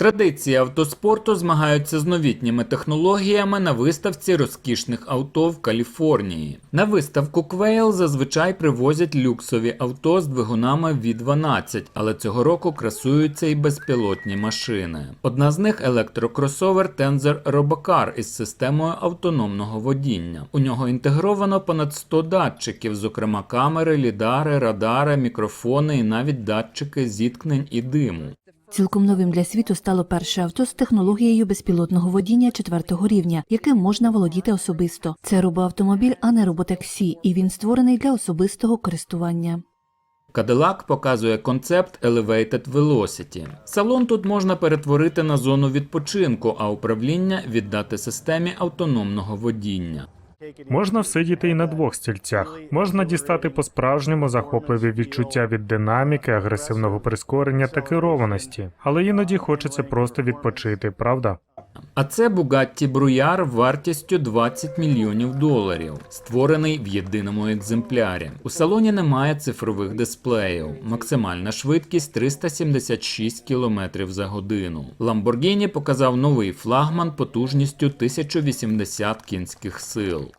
Традиції автоспорту змагаються з новітніми технологіями на виставці розкішних авто в Каліфорнії. На виставку Quail зазвичай привозять люксові авто з двигунами V12, але цього року красуються і безпілотні машини. Одна з них електрокросовер Tensor Robocar із системою автономного водіння. У нього інтегровано понад 100 датчиків, зокрема камери, лідари, радари, мікрофони і навіть датчики зіткнень і диму. Цілком новим для світу стало перше авто з технологією безпілотного водіння четвертого рівня, яким можна володіти особисто. Це робоавтомобіль, а не роботаксі, і він створений для особистого користування. Cadillac показує концепт Elevated Velocity. Салон тут можна перетворити на зону відпочинку, а управління віддати системі автономного водіння. Можна всидіти і на двох стільцях. Можна дістати по-справжньому захопливі відчуття від динаміки, агресивного прискорення та керованості. Але іноді хочеться просто відпочити, правда? А це Bugatti Brouillard вартістю 20 мільйонів доларів, створений в єдиному екземплярі. У салоні немає цифрових дисплеїв. Максимальна швидкість 376 км за годину. Lamborghini показав новий флагман потужністю 1080 кінських сил.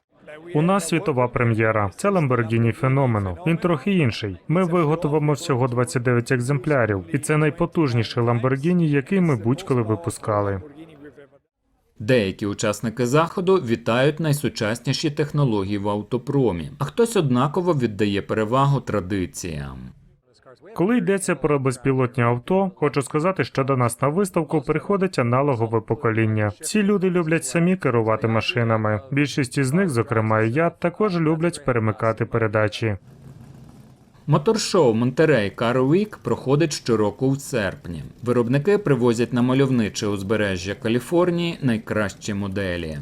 У нас світова прем'єра. Це Lamborghini Fenomeno. Він трохи інший. Ми виготовимо всього 29 екземплярів, і це найпотужніший Lamborghini, який ми будь-коли випускали. Деякі учасники заходу вітають найсучасніші технології в автопромі, а хтось однаково віддає перевагу традиціям. Коли йдеться про безпілотні авто, хочу сказати, що до нас на виставку приходить аналогове покоління. Ці люди люблять самі керувати машинами. Більшість із них, зокрема і я, також люблять перемикати передачі. Моторшоу Монтерей Car Week проходить щороку в серпні. Виробники привозять на мальовниче узбережжя Каліфорнії найкращі моделі.